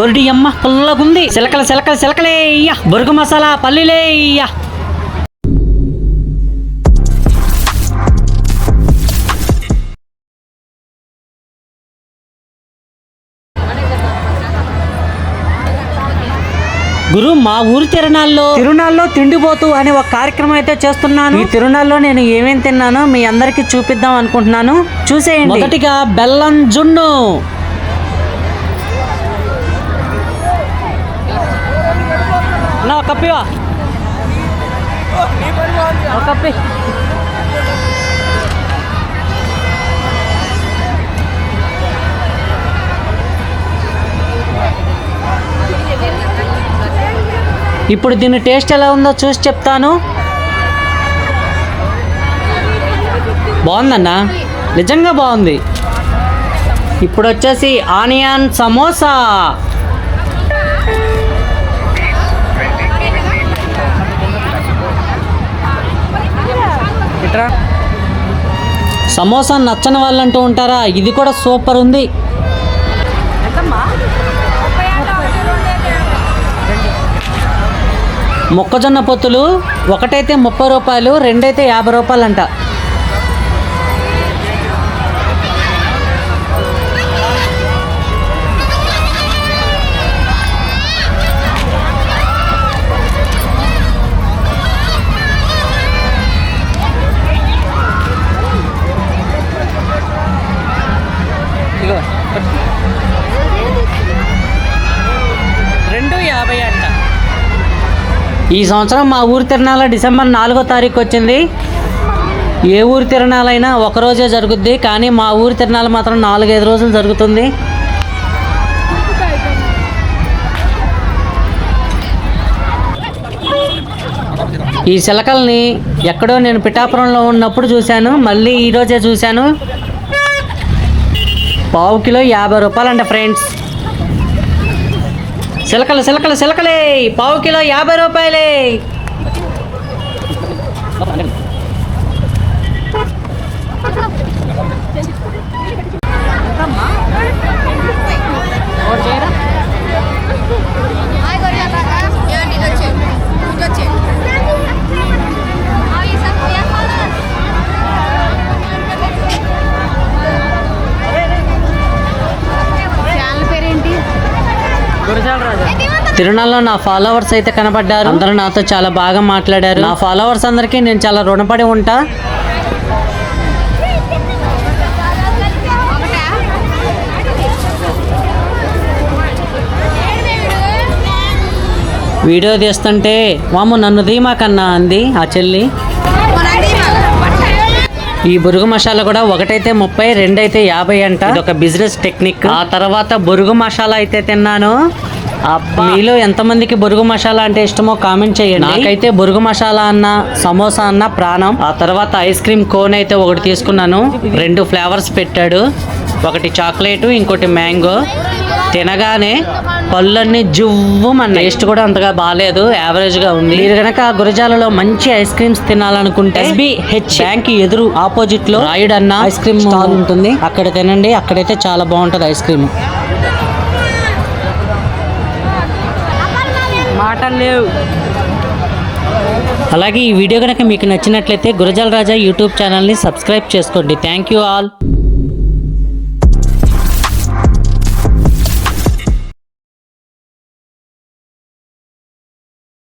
ఒరిడి అమ్మ పుల్లగుంది. సిలకల సిలకల సిలకలే ఇయ్య బొరుగు మసాలా పల్లీలే గురు మా ఊరి తిరణాల్లో తిరునాళ్ళలో తిండిపోతు అనే ఒక కార్యక్రమం అయితే చేస్తున్నాను. ఈ తిరునాళ్ళలో నేను ఏమేం తిన్నానో మీ అందరికి చూపిద్దాం అనుకుంటున్నాను. చూసేయండి. మొదటిగా బెల్లం జున్ను. కప్పి కప్పివా కప్పి ఇప్పుడు దీని టేస్ట్ ఎలా ఉందో చూసి చెప్తాను. బాగుందన్నా? నిజంగా బాగుంది. ఇప్పుడు వచ్చేసి ఆనియన్ సమోసా. సమోసా నచ్చని వాళ్ళు అంటూ ఉంటారా? ఇది కూడా సూపర్ ఉంది. మొక్కజొన్న పొత్తులు ఒకటైతే ముప్పై రూపాయలు రెండైతే యాభై రూపాయలంట. ఈ సంవత్సరం మా ఊరి తిరణాల డిసెంబర్ నాలుగో తారీఖు వచ్చింది. ఏ ఊరి తిరణాలైనా ఒక రోజే జరుగుద్ది కానీ మా ఊరి తిరణాలు మాత్రం నాలుగైదు రోజులు జరుగుతుంది. ఈ చిలకల్ని ఎక్కడో నేను పిఠాపురంలో ఉన్నప్పుడు చూశాను మళ్ళీ ఈరోజే చూశాను. పావు కిలో యాభై రూపాయలంట ఫ్రెండ్స్. చిలకలు చిలకలు చిలకలే పావు కిలో యాభై రూపాయలే. తిరునాళ్ళలో నా ఫాలోవర్స్ అయితే కనబడ్డారు. అందరూ నాతో చాలా బాగా మాట్లాడారు. నా ఫాలోవర్స్ అందరికీ నేను చాలా రుణపడి ఉంటా. వీడియో తీస్తుంటే మాము నన్ను ధీమా కన్నా అంది ఆ చెల్లి. ఈ బురుగు మసాలా కూడా ఒకటైతే ముప్పై రెండైతే యాభై అంట. ఇది ఒక బిజినెస్ టెక్నిక్. ఆ తర్వాత బురుగు మసాలా అయితే తిన్నాను. మీలో ఎంతమందికి బురుగు మసాలా అంటే ఇష్టమో కామెంట్ చేయండి. నాకైతే బురుగు మసాలా అన్న సమోసా అన్న ప్రాణం. ఆ తర్వాత ఐస్ క్రీమ్ కోన్ అయితే ఒకటి తీసుకున్నాను. రెండు ఫ్లేవర్స్ పెట్టాడు. ఒకటి చాక్లెట్ ఇంకోటి మ్యాంగో. తినగానే పళ్ళన్నీ జువ్వు మన టేస్ట్ కూడా అంతగా బాగాలేదు యావరేజ్గా ఉంది. మీరు కనుక గురజాలలో మంచి ఐస్ క్రీమ్స్ తినాలనుకుంటే హెచ్ బ్యాంక్ ఎదురు ఆపోజిట్లో రాయుడు అన్న ఐస్ క్రీమ్ స్టాల్ ఉంటుంది. అక్కడ తినండి అక్కడైతే చాలా బాగుంటుంది ఐస్ క్రీమ్. మాటలు లేవు. అలాగే ఈ వీడియో కనుక మీకు నచ్చినట్లయితే గురజాల రాజా యూట్యూబ్ ఛానల్ని సబ్స్క్రైబ్ చేసుకోండి. Thank you all.